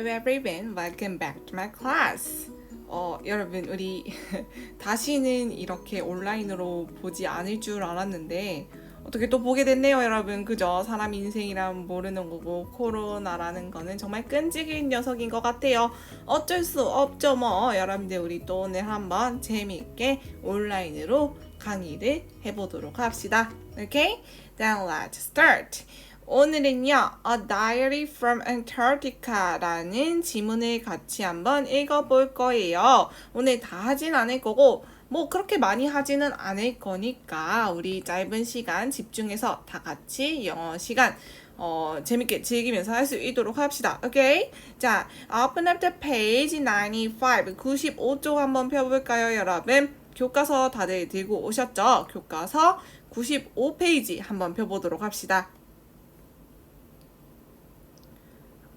Hello everyone, welcome back to my class. 어, 여러분, 우리 다시는 이렇게 온라인으로 보지 않을 줄 알았는데, 어떻게 또 보게 됐네요, 여러분. 그죠? 사람 인생이란 모르는 거고, 코로나라는 거는 정말 끈질긴 녀석인 것 같아요. 어쩔 수 없죠, 뭐. 여러분들, 우리 또 오늘 한번 재미있게 온라인으로 강의를 해보도록 합시다. Okay? Then let's start. 오늘은요, A Diary from Antarctica라는 지문을 같이 한번 읽어볼 거예요. 오늘 다 하진 않을 거고, 뭐 그렇게 많이 하지는 않을 거니까 우리 짧은 시간 집중해서 다 같이 영어 시간 어, 재밌게 즐기면서 할 수 있도록 합시다. 오케이? 자, open up the page 95. 95쪽 한번 펴볼까요, 여러분? 교과서 다들 들고 오셨죠? 교과서 95페이지 한번 펴보도록 합시다.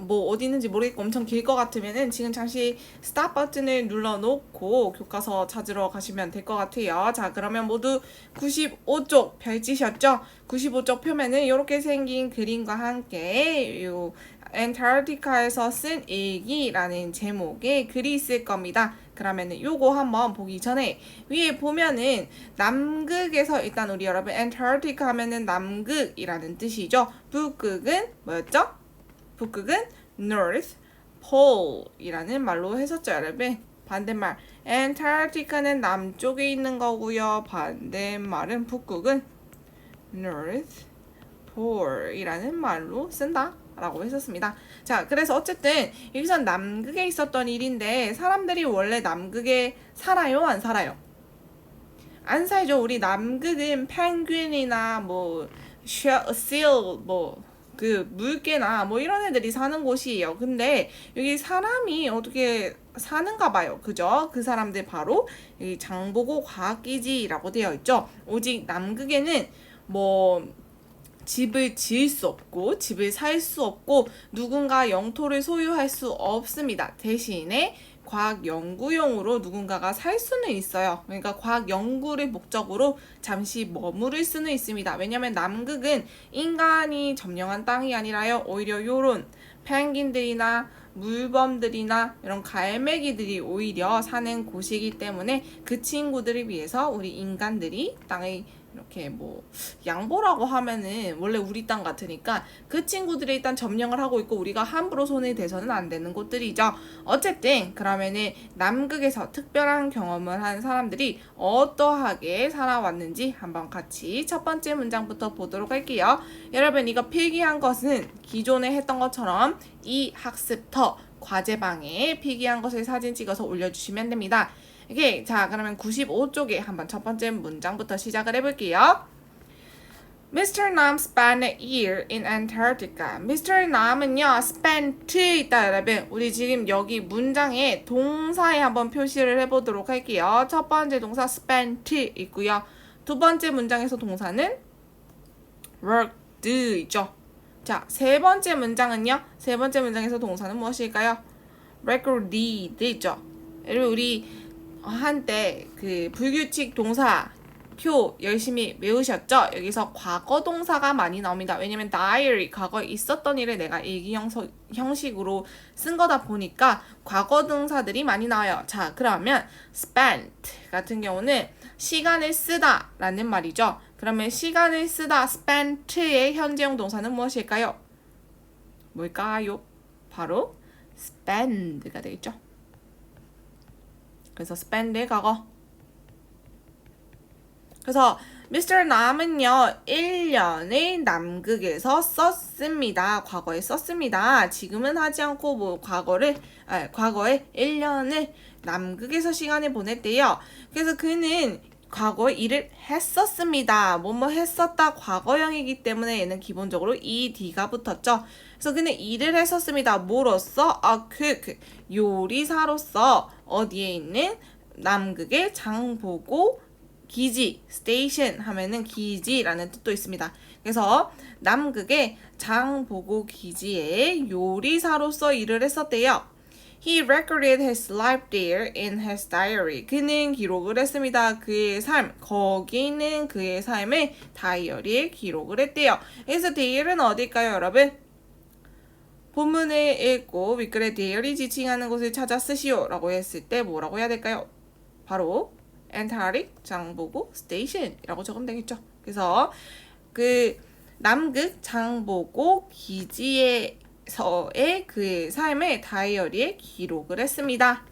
뭐 어디 있는지 모르겠고 엄청 길 것 같으면은 지금 잠시 스탑 버튼을 눌러놓고 교과서 찾으러 가시면 될 것 같아요. 자 그러면 모두 95쪽 펼치셨죠? 95쪽 펴면은 이렇게 생긴 그림과 함께 요 엔타르티카에서 쓴 일기라는 제목의 글이 있을 겁니다. 그러면은 요거 한번 보기 전에 위에 보면은 남극에서 일단 우리 여러분 엔타르티카 하면은 남극이라는 뜻이죠. 북극은 뭐였죠? 북극은 North Pole이라는 말로 했었죠, 여러분. 반대말 Antarctica는 남쪽에 있는 거고요. 반대말은 북극은 North Pole이라는 말로 쓴다. 라고 했었습니다. 자, 그래서 어쨌든 여기선 남극에 있었던 일인데 사람들이 원래 남극에 살아요, 안 살아요? 안 살죠. 우리 남극은 펭귄이나 뭐 쉐, 뭐 그 물개나 뭐 이런 애들이 사는 곳이에요. 근데 여기 사람이 어떻게 사는가 봐요. 그죠? 그 사람들 바로 여기 장보고 과학기지라고 되어 있죠. 오직 남극에는 뭐 집을 지을 수 없고 집을 살 수 없고 누군가 영토를 소유할 수 없습니다. 대신에 과학 연구용으로 누군가가 살 수는 있어요. 그러니까 과학 연구를 목적으로 잠시 머무를 수는 있습니다. 왜냐하면 남극은 인간이 점령한 땅이 아니라요. 오히려 요런 펭귄들이나 물범들이나 이런 갈매기들이 오히려 사는 곳이기 때문에 그 친구들을 위해서 우리 인간들이 땅을 이렇게 뭐 양보라고 하면은 원래 우리 땅 같으니까 그 친구들이 일단 점령을 하고 있고 우리가 함부로 손을 대서는 안 되는 곳들이죠. 어쨌든 그러면은 남극에서 특별한 경험을 한 사람들이 어떠하게 살아왔는지 한번 같이 첫 번째 문장부터 보도록 할게요. 여러분 이거 필기한 것은 기존에 했던 것처럼 이 학습터 과제방에 필기한 것을 사진 찍어서 올려주시면 됩니다. 오케이. 자, 그러면 95쪽에 한번 첫 번째 문장부터 시작을 해볼게요. Mr. Nam spent a year in Antarctica. Mr. Nam은요, spent 있다, 여러분. 우리 지금 여기 문장에 동사에 한번 표시를 해보도록 할게요. 첫 번째 동사 spent 있고요. 두 번째 문장에서 동사는 worked 있죠. 자, 세 번째 문장은요. 세 번째 문장에서 동사는 무엇일까요? recorded 있죠. 여러분 우리 한때 그 불규칙 동사 표 열심히 외우셨죠? 여기서 과거 동사가 많이 나옵니다. 왜냐면 diary 과거에 있었던 일을 내가 일기 형식으로 쓴 거다 보니까 과거 동사들이 많이 나와요. 자, 그러면 spent 같은 경우는 시간을 쓰다 라는 말이죠. 그러면 시간을 쓰다 spent의 현재형 동사는 무엇일까요? 뭘까요? 바로 spend가 되겠죠. 그래서 spend의 과거. 그래서 Mr. 남은요, 1년을 남극에서 썼습니다. 과거에 썼습니다. 지금은 하지 않고 뭐 과거를, 아, 과거에 1년을 남극에서 시간을 보냈대요. 그래서 그는 과거에 일을 했었습니다. 뭐뭐 했었다 과거형이기 때문에 얘는 기본적으로 ed가 붙었죠. 그래서 그는 일을 했었습니다. 뭐로써? 아, 그, 그 요리사로서 어디에 있는 남극의 장보고 기지, 스테이션 하면은 기지라는 뜻도 있습니다. 그래서 남극의 장보고 기지에 요리사로서 일을 했었대요. He recorded his life there in his diary. 그는 기록을 했습니다. 그의 삶, 거기 있는 그의 삶을 다이어리에 기록을 했대요. 그래서 데일은 어딜까요, 여러분? 본문을 읽고 윗글에 대열이 지칭하는 곳을 찾아 쓰시오 라고 했을 때 뭐라고 해야 될까요? 바로 엔타릭 장보고 스테이션이라고 적으면 되겠죠. 그래서 그 남극 장보고 기지에서의 그의 삶의 다이어리에 기록을 했습니다.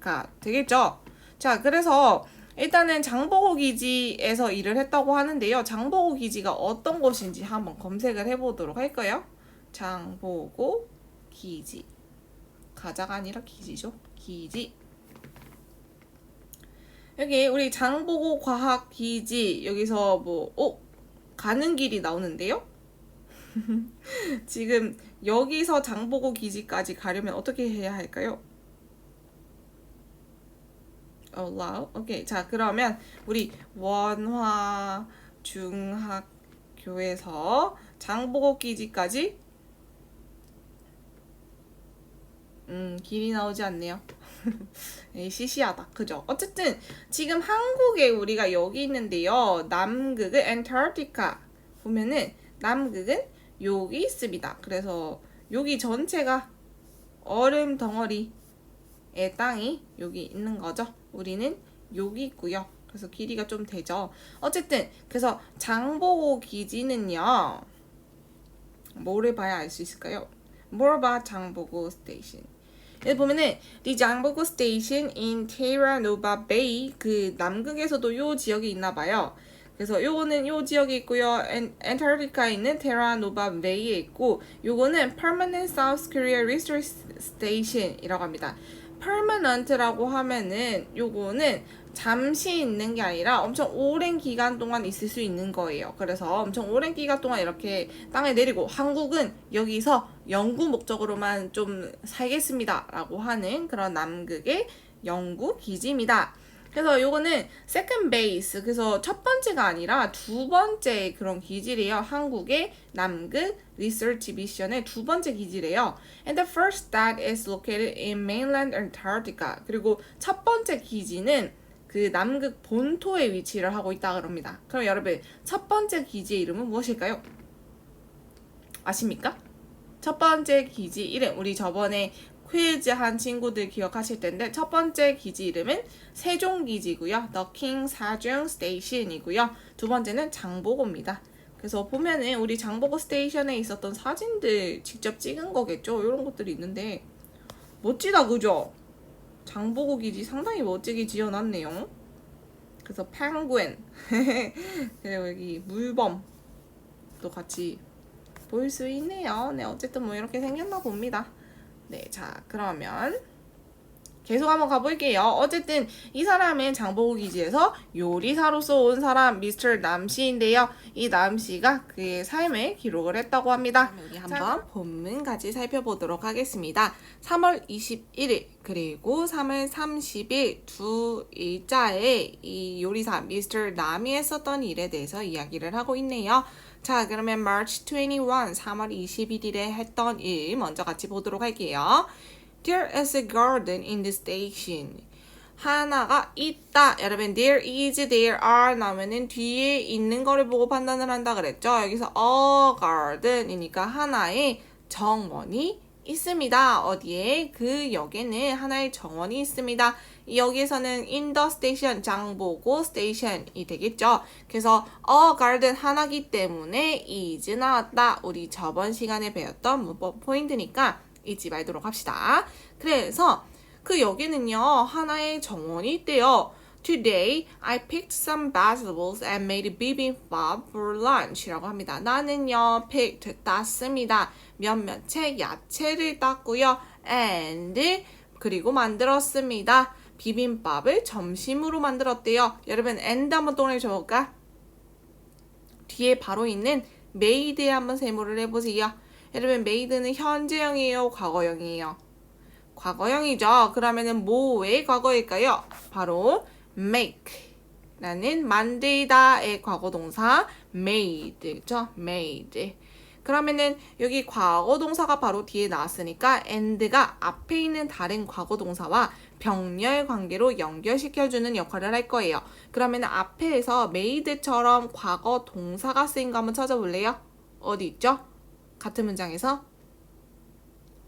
가 되겠죠. 자, 그래서 일단은 장보고 기지에서 일을 했다고 하는데요. 장보고 기지가 어떤 곳인지 한번 검색을 해보도록 할까요? 장보고 기지. 가자가 아니라 기지죠. 기지. 여기 우리 장보고 과학 기지 여기서 뭐 어? 가는 길이 나오는데요? 지금 여기서 장보고 기지까지 가려면 어떻게 해야 할까요? allow. 오케이. 자, 그러면 우리 원화 중학교에서 장보고 기지까지 음, 길이 나오지 않네요. 에 시시하다. 그죠? 어쨌든 지금 한국에 우리가 여기 있는데요. 남극은 엔타르티카 보면은 남극은 여기 있습니다. 그래서 여기 전체가 얼음 덩어리의 땅이 여기 있는 거죠. 우리는 여기 있고요. 그래서 길이가 좀 되죠. 어쨌든 그래서 장보고 기지는요. 뭐를 봐야 알 수 있을까요? 뭘 봐? 장보고 스테이션. 여기 보면은 the 장보고 스테이션 in Terra Nova Bay 그 남극에서도 요 지역이 있나 봐요. 그래서 요거는 요 지역에 있고요. 엔, 엔타르티카에 있는 테라 노바 베이에 있고 요거는 Permanent South Korea Research Station이라고 합니다. Permanent라고 하면은 요거는 잠시 있는 게 아니라 엄청 오랜 기간 동안 있을 수 있는 거예요. 그래서 엄청 오랜 기간 동안 이렇게 땅에 내리고 한국은 여기서 연구 목적으로만 좀 살겠습니다. 라고 하는 그런 남극의 연구 기지입니다. 그래서 요거는 second base 그래서 첫 번째가 아니라 두 번째 그런 기지래요. 한국의 남극 리서치 미션의 두 번째 기지래요. And the first that is located in mainland Antarctica. 그리고 첫 번째 기지는 그 남극 본토에 위치를 하고 있다 그럽니다. 그럼 여러분 첫 번째 기지의 이름은 무엇일까요? 아십니까? 첫 번째 기지 이름 우리 저번에 퀴즈 한 친구들 기억하실 텐데 첫 번째 기지 이름은 세종기지고요. King 사중 스테이션이고요. 두 번째는 장보고입니다. 그래서 보면은 우리 장보고 스테이션에 있었던 사진들 직접 찍은 거겠죠. 이런 것들이 있는데 멋지다 그죠? 장보고 기지 상당히 멋지게 지어놨네요. 그래서 펭귄 그리고 여기 물범도 같이 볼 수 있네요. 네 어쨌든 뭐 이렇게 생겼나 봅니다. 네, 자, 그러면 계속 한번 가볼게요. 어쨌든 이 사람은 장보고 기지에서 요리사로서 온 사람 미스터 남씨인데요. 이 남씨가 그의 삶을 기록을 했다고 합니다. 우리 한번 본문까지 살펴보도록 하겠습니다. 3월 21일 그리고 3월 30일 두 일자에 이 요리사 미스터 남이 했었던 일에 대해서 이야기를 하고 있네요. 자, 그러면 March 21, 3월 21일에 했던 일 먼저 같이 보도록 할게요. There is a garden in the station. 하나가 있다. 여러분, there is, there are 나오면은 뒤에 있는 거를 보고 판단을 한다 그랬죠. 여기서 a garden이니까 하나의 정원이 있습니다. 어디에? 그 역에는 하나의 정원이 있습니다. 여기서는 in the station 장보고 station이 되겠죠. 그래서 a garden 하나기 때문에 is 나왔다. 우리 저번 시간에 배웠던 문법 포인트니까 잊지 말도록 합시다. 그래서 그 여기는요 하나의 정원이 있대요. Today I picked some vegetables and made bibimbap for lunch라고 합니다. 나는요 picked 땄습니다. 몇몇의 야채를 땄고요. and 그리고 만들었습니다. 비빔밥을 점심으로 만들었대요. 여러분 and 한번 동그라미 줘볼까? 뒤에 바로 있는 made에 한번 세모를 해보세요. 여러분 made는 현재형이에요? 과거형이에요? 과거형이죠. 그러면은 뭐의 과거일까요? 바로 make 라는 만들다의 과거 동사 made죠. made. 그러면은 여기 과거 동사가 바로 뒤에 나왔으니까 and가 앞에 있는 다른 과거 동사와 병렬 관계로 연결시켜주는 역할을 할 거예요. 그러면 앞에서 made처럼 과거 동사가 쓰인 거 한번 찾아볼래요? 어디 있죠? 같은 문장에서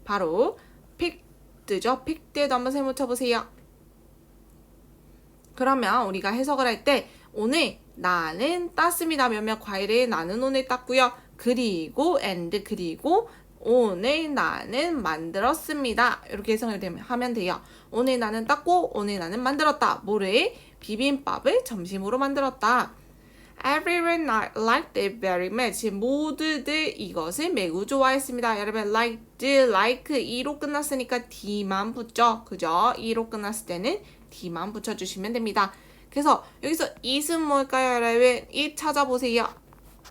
바로 picked죠. picked도 한번 세모 쳐보세요. 그러면 우리가 해석을 할 때 오늘 나는 땄습니다. 몇몇 과일을 나는 오늘 땄고요. 그리고 and 그리고 오늘 나는 만들었습니다. 이렇게 해석을 하면 돼요. 오늘 나는 땄고 오늘 나는 만들었다. 뭐를? 비빔밥을 점심으로 만들었다. Everyone li- liked it very much. 모두들 이것을 매우 좋아했습니다. 여러분, liked, like e로 끝났으니까 d만 붙죠. 그죠? e로 끝났을 때는 d만 붙여주시면 됩니다. 그래서 여기서 it은 뭘까요, 여러분? it 찾아보세요.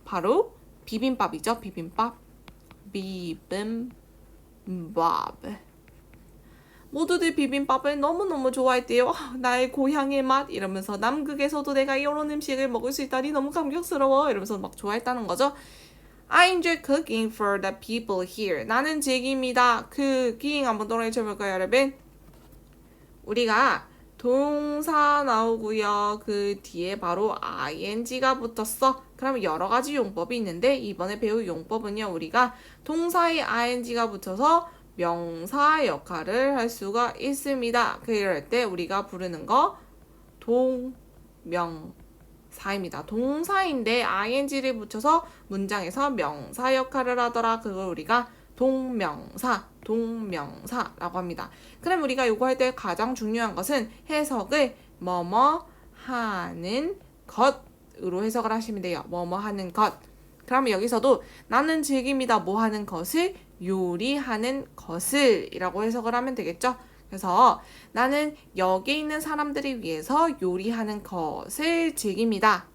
바로 비빔밥이죠. 비빔밥. 비빔밥. 모두들 비빔밥을 너무너무 좋아했대요. 아, 나의 고향의 맛 이러면서 남극에서도 내가 이런 음식을 먹을 수 있다니 너무 감격스러워 이러면서 막 좋아했다는 거죠. I enjoy cooking for the people here. 나는 즐깁니다. cooking 한번 동그라미 쳐볼까요, 여러분? 우리가 동사 나오고요. 그 뒤에 바로 ing가 붙었어. 그럼 여러 가지 용법이 있는데 이번에 배울 용법은요. 우리가 동사에 ing가 붙어서 명사 역할을 할 수가 있습니다. 그럴 때 우리가 부르는 거 동명사입니다. 동사인데 ing를 붙여서 문장에서 명사 역할을 하더라. 그걸 우리가 동명사, 동명사라고 합니다. 그럼 우리가 이거 할 때 가장 중요한 것은 해석을 뭐뭐 하는 것으로 해석을 하시면 돼요. 뭐뭐 하는 것. 그러면 여기서도 나는 즐깁니다. 뭐 하는 것을 요리하는 것을 이라고 해석을 하면 되겠죠. 그래서 나는 여기 있는 사람들을 위해서 요리하는 것을 즐깁니다.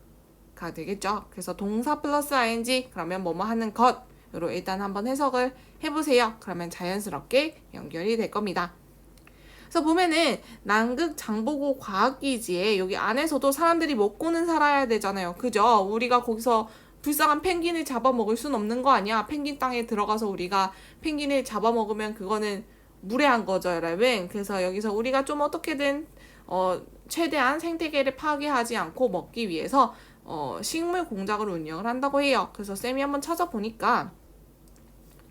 가 되겠죠. 그래서 동사 플러스 ing 그러면 뭐뭐 하는 것 으로 일단 한번 해석을 해보세요. 그러면 자연스럽게 연결이 될 겁니다. 그래서 보면은 남극 장보고 과학기지에 여기 안에서도 사람들이 먹고는 살아야 되잖아요. 그죠? 우리가 거기서 불쌍한 펭귄을 잡아먹을 순 없는 거 아니야? 펭귄 땅에 들어가서 우리가 펭귄을 잡아먹으면 그거는 무례한 거죠, 여러분. 그래서 여기서 우리가 좀 어떻게든 어, 최대한 생태계를 파괴하지 않고 먹기 위해서 어, 식물 공장을 운영을 한다고 해요. 그래서 쌤이 한번 찾아보니까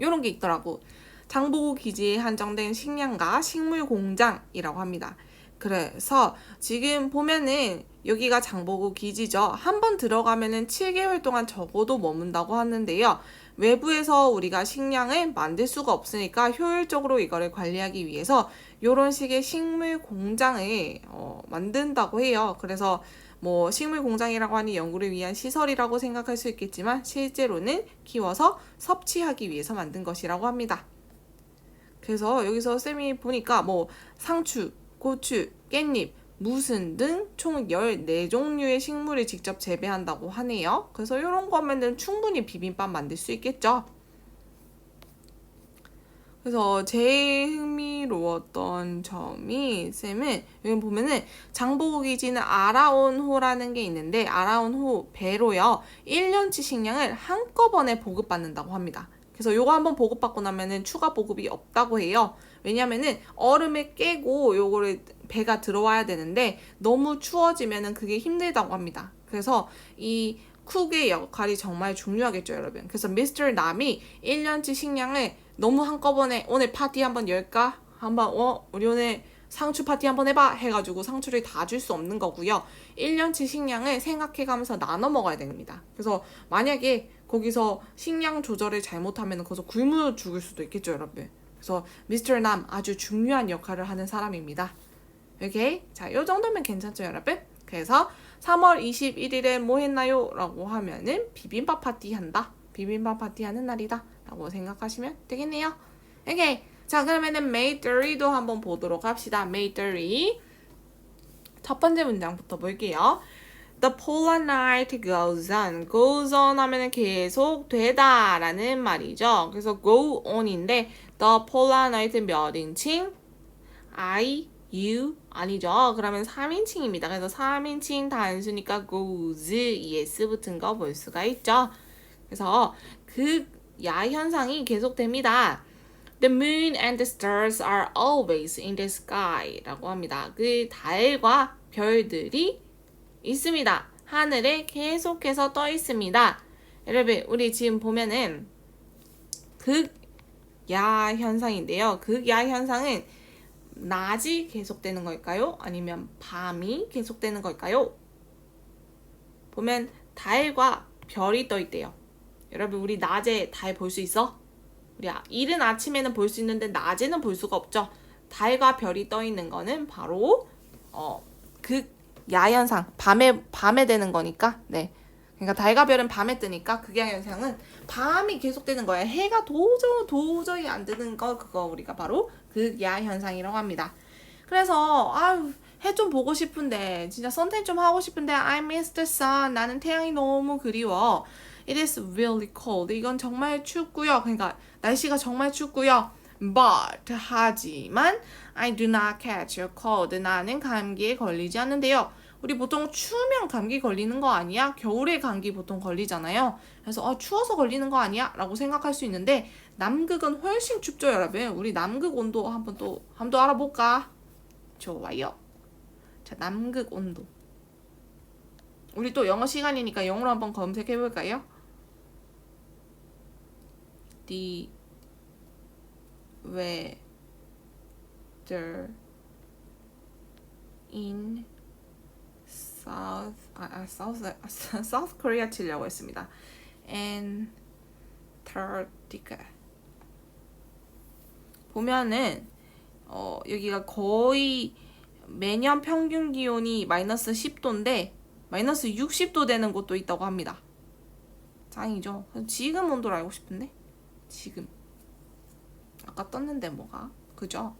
이런 게 있더라고. 장보고 기지에 한정된 식량과 식물 공장이라고 합니다. 그래서 지금 보면은 여기가 장보고 기지죠. 한 번 들어가면은 7개월 동안 적어도 머문다고 하는데요. 외부에서 우리가 식량을 만들 수가 없으니까 효율적으로 이거를 관리하기 위해서 이런 식의 식물 공장을 어, 만든다고 해요. 그래서 뭐 식물 공장이라고 하니 연구를 위한 시설이라고 생각할 수 있겠지만 실제로는 키워서 섭취하기 위해서 만든 것이라고 합니다. 그래서 여기서 쌤이 보니까 뭐 상추, 고추, 깻잎, 무슨 등 총 14종류의 식물을 직접 재배한다고 하네요. 그래서 이런 거면은 충분히 비빔밥 만들 수 있겠죠. 그래서 제일 흥미로웠던 점이 쌤은 여기 보면은 장보고 기지는 아라온 호라는 게 있는데 아라온 호 배로요 1년치 식량을 한꺼번에 보급받는다고 합니다. 그래서 요거 한번 보급받고 나면은 추가 보급이 없다고 해요. 왜냐면은 얼음을 깨고 요거를 배가 들어와야 되는데 너무 추워지면은 그게 힘들다고 합니다. 그래서 이 쿡의 역할이 정말 중요하겠죠, 여러분. 그래서 미스터 남이 1년치 식량을 너무 한꺼번에 오늘 파티 한번 열까? 한번 어 우리 오늘 상추 파티 한번 해봐 해가지고 상추를 다 줄 수 없는 거고요. 1년치 식량을 생각해가면서 나눠 먹어야 됩니다. 그래서 만약에 거기서 식량 조절을 잘못하면 거기서 굶어 죽을 수도 있겠죠, 여러분. 그래서 미스터 남 아주 중요한 역할을 하는 사람입니다. 오케이? 자, 요 정도면 괜찮죠, 여러분? 그래서 3월 21일에 뭐 했나요? 라고 하면은 비빔밥 파티 한다. 비빔밥 파티 하는 날이다. 라고 생각하시면 되겠네요. 오케이. 자, 그러면은 May 30도 한번 보도록 합시다. May 30. 첫 번째 문장부터 볼게요. The polar night goes on. goes on 하면은 계속 되다 라는 말이죠. 그래서 go on인데 the polar night 몇 인칭? I, you 아니죠. 그러면 3인칭입니다. 그래서 3인칭 단수니까 goes, yes 붙은 거 볼 수가 있죠. 그래서 그 야현상이 계속됩니다. The moon and the stars are always in the sky 라고 합니다. 그 달과 별들이 있습니다. 하늘에 계속해서 떠 있습니다. 여러분, 우리 지금 보면은 그야 현상인데요. 극야 현상은 낮이 계속되는 걸까요? 아니면 밤이 계속되는 걸까요? 보면 달과 별이 떠 있대요. 여러분 우리 낮에 달 볼 수 있어? 우리 아- 이른 아침에는 볼 수 있는데 낮에는 볼 수가 없죠. 달과 별이 떠 있는 거는 바로 어그 야현상 밤에 밤에 되는 거니까 네. 그러니까 달과 별은 밤에 뜨니까 극야 현상은 밤이 계속되는 거예요. 해가 도저 도저히 안 뜨는 거 그거 우리가 바로 극야 현상이라고 합니다. 그래서 아유 해 좀 보고 싶은데 진짜 선택 좀 하고 싶은데 I miss the sun 나는 태양이 너무 그리워. It is really cold. 이건 정말 춥고요. 그러니까 날씨가 정말 춥고요. But 하지만 I do not catch a cold. 나는 감기에 걸리지 않는데요. 우리 보통 추우면 감기 걸리는 거 아니야? 겨울에 감기 보통 걸리잖아요. 그래서 어, 추워서 걸리는 거 아니야? 라고 생각할 수 있는데 남극은 훨씬 춥죠, 여러분. 우리 남극 온도 한번 또 한번 또 알아볼까? 좋아요. 자, 남극 온도. 우리 또 영어 시간이니까 영어로 한번 검색해 볼까요? The weather in South 아, 아 South 아, South Korea 치려고 했습니다. Antarctica 보면은 어 여기가 거의 매년 평균 기온이 마이너스 10도인데 마이너스 60도 되는 곳도 있다고 합니다. 짱이죠. 지금 온도를 알고 싶은데 지금 아까 떴는데 뭐가 그죠?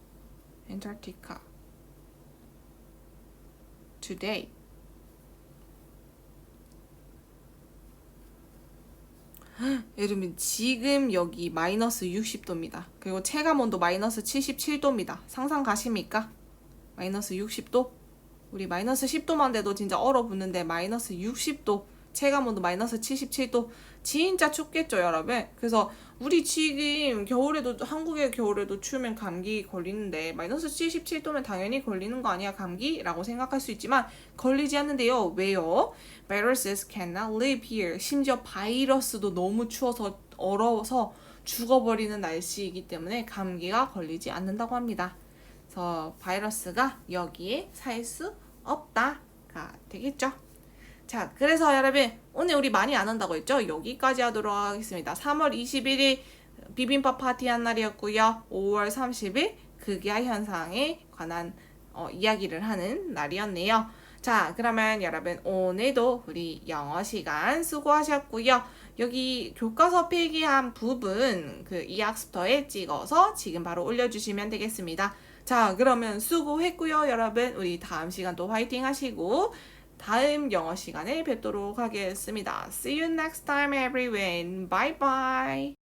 Antarctica today 여러분 지금 여기 마이너스 60도입니다. 그리고 체감 온도 마이너스 77도입니다. 상상 가십니까? 마이너스 60도? 우리 마이너스 10도만 돼도 진짜 얼어붙는데 마이너스 60도 체감 온도 마이너스 77도 진짜 춥겠죠 여러분 그래서 우리 지금 겨울에도 한국의 겨울에도 추우면 감기 걸리는데 마이너스 77도면 당연히 걸리는 거 아니야 감기? 라고 생각할 수 있지만 걸리지 않는데요 왜요? Viruses cannot live here 심지어 바이러스도 너무 추워서 얼어서 죽어버리는 날씨이기 때문에 감기가 걸리지 않는다고 합니다 그래서 바이러스가 여기에 살 수 없다가 되겠죠. 자, 그래서 여러분 오늘 우리 많이 안 한다고 했죠? 여기까지 하도록 하겠습니다. 3월 21일 비빔밥 파티 한 날이었고요. 5월 30일 극야 현상에 관한 어, 이야기를 하는 날이었네요. 자, 그러면 여러분 오늘도 우리 영어 시간 수고하셨고요. 여기 교과서 필기한 부분 그 이학스터에 찍어서 지금 바로 올려주시면 되겠습니다. 자, 그러면 수고했고요, 여러분. 우리 다음 시간 또 화이팅 하시고 다음 영어 시간에 뵙도록 하겠습니다. See you next time, everyone. Bye bye.